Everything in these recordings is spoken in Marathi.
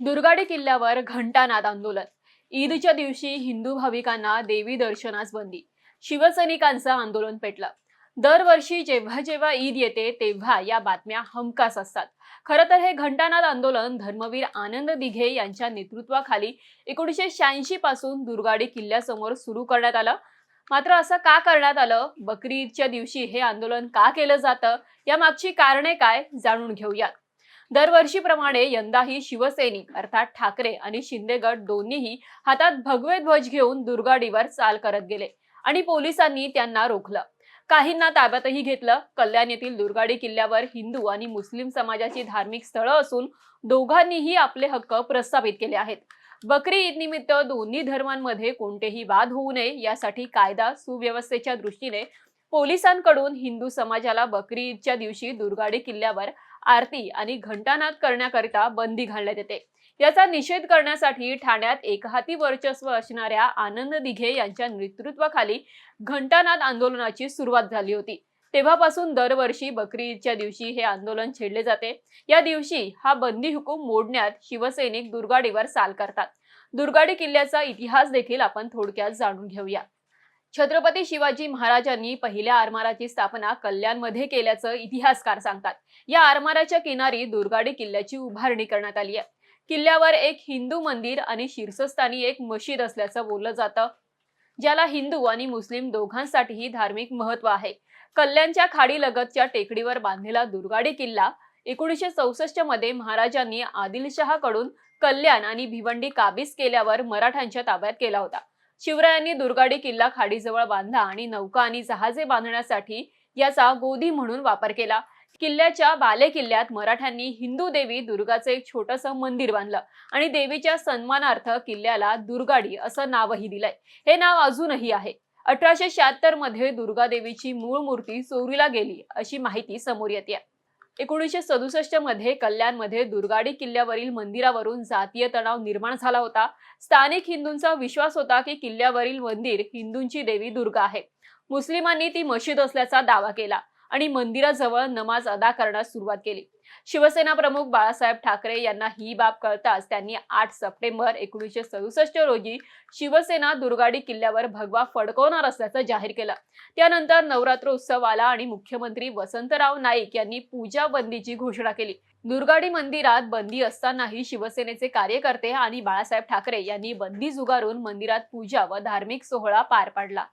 दुर्गाडी किल्ल्यावर घंटानाद आंदोलन. ईदच्या दिवशी हिंदू भाविकांना देवी दर्शनास बंदी. शिवसैनिकांचं आंदोलन पेटलं. दरवर्षी जेव्हा जेव्हा ईद येते तेव्हा या बातम्या हमखास असतात. खरं तर हे घंटानाद आंदोलन धर्मवीर आनंद दिघे यांच्या नेतृत्वाखाली एकोणीसशे शहाऐंशी पासून दुर्गाडी किल्ल्यासमोर सुरू करण्यात आलं. मात्र असं का करण्यात आलं? बकरी ईदच्या दिवशी हे आंदोलन का केलं जातं? यामागची कारणे काय? जाणून घेऊयात. दरवर्षीप्रमाणे यंदाही शिवसैनिक अर्थात ठाकरे आणि शिंदे गट दोन्हीही हातात भगवे ध्वज घेऊन दुर्गाडीवर चाल करत गेले आणि पोलिसांनी त्यांना रोखलं. काहींना ताब्यातही घेतलं. कल्याण येथील दुर्गाडी किल्ल्यावर हिंदू आणि मुस्लिम समाजाची धार्मिक स्थळं असून दोघांनीही आपले हक्क प्रस्थापित केले आहेत. बकरी ईद निमित्त दोन्ही धर्मांमध्ये कोणतेही वाद होऊ नये यासाठी कायदा सुव्यवस्थेच्या दृष्टीने पोलिसांकडून हिंदू समाजाला बकरी ईदच्या दिवशी दुर्गाडी किल्ल्यावर आरती आणि घंटानाद करण्याकरिता बंदी घालण्यात येते. याचा निषेध करण्यासाठी ठाण्यात एकहाती वर्चस्व असणाऱ्या आनंद दिघे यांच्या नेतृत्वाखाली घंटानाद आंदोलनाची सुरुवात झाली होती. तेव्हापासून दरवर्षी बकरी ईदच्या दिवशी हे आंदोलन छेडले जाते. या दिवशी हा बंदी हुकूम मोडण्यात शिवसैनिक दुर्गाडीवर साल करतात. दुर्गाडी किल्ल्याचा इतिहास देखील आपण थोडक्यात जाणून घेऊया. छत्रपती शिवाजी महाराजांनी पहिल्या आरमाराची स्थापना कल्याणमध्ये केल्याचं इतिहासकार सांगतात. या आरमाराच्या किनारी दुर्गाडी किल्ल्याची उभारणी करण्यात आली आहे. किल्ल्यावर एक हिंदू मंदिर आणि शीर्षस्थानी एक मशीद असल्याचं बोललं जातं. ज्याला हिंदू आणि मुस्लिम दोघांसाठीही धार्मिक महत्त्व आहे. कल्याणच्या खाडीलगतच्या टेकडीवर बांधलेला दुर्गाडी किल्ला एकोणीसशे चौसष्टमध्ये महाराजांनी आदिलशहाकडून कल्याण आणि भिवंडी काबीज केल्यावर मराठ्यांच्या ताब्यात केला होता. शिवरायांनी दुर्गाडी किल्ला खाडीजवळ बांधला आणि नौका आणि जहाजे बांधण्यासाठी याचा गोदी म्हणून वापर केला. किल्ल्याच्या बाले किल्ल्यात मराठ्यांनी हिंदू देवी दुर्गाचं एक छोटंसं मंदिर बांधलं आणि देवीच्या सन्मानार्थ किल्ल्याला दुर्गाडी असं नावही दिलंय. हे नाव अजूनही आहे. अठराशे शहात्तरमध्ये दुर्गा देवीची मूळ मूर्ती चोरीला गेली अशी माहिती समोर येते एकोणीसशे सदुसष्टमध्ये कल्याणमध्ये दुर्गाडी किल्ल्यावरील मंदिरावरून जातीय तणाव निर्माण झाला होता. स्थानिक हिंदूंचा विश्वास होता की किल्ल्यावरील मंदिर हिंदूंची देवी दुर्गा आहे. मुस्लिमांनी ती मशीद असल्याचा दावा केला. आणि मंदिराजवळ नमाज अदा करण्यास सुरुवात केली. शिवसेना प्रमुख बाळासाहेब ठाकरे यांना ही बाब कळताच त्यांनी आठ सप्टेंबर एकोणीसशे सदुसष्ट रोजी शिवसेना दुर्गाडी किल्ल्यावर भगवा फडकवणार असल्याचं जाहीर केलं. त्यानंतर नवरात्र उत्सव आला आणि मुख्यमंत्री वसंतराव नाईक यांनी पूजा बंदीची घोषणा केली. दुर्गाडी मंदिरात बंदी असतानाही शिवसेनेचे कार्यकर्ते आणि बाळासाहेब ठाकरे यांनी बंदी झुगारून मंदिरात पूजा व धार्मिक सोहळा पार पाडला.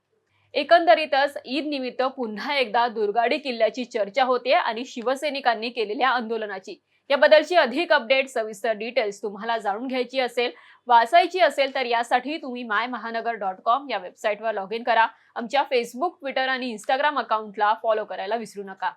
एकंदरीतच ईद निमित्त पुन्हा एकदा दुर्गाडी किल्ल्याची चर्चा होते आणि शिवसैनिकांनी केलेल्या आंदोलनाची. याबद्दलची अधिक अपडेट सविस्तर डिटेल्स तुम्हाला जाणून घ्यायची असेल वाचायची असेल तर यासाठी तुम्ही माय महानगर डॉट कॉम या वेबसाईटवर लॉग इन करा. आमच्या फेसबुक ट्विटर आणि इंस्टाग्राम अकाउंटला फॉलो करायला विसरू नका.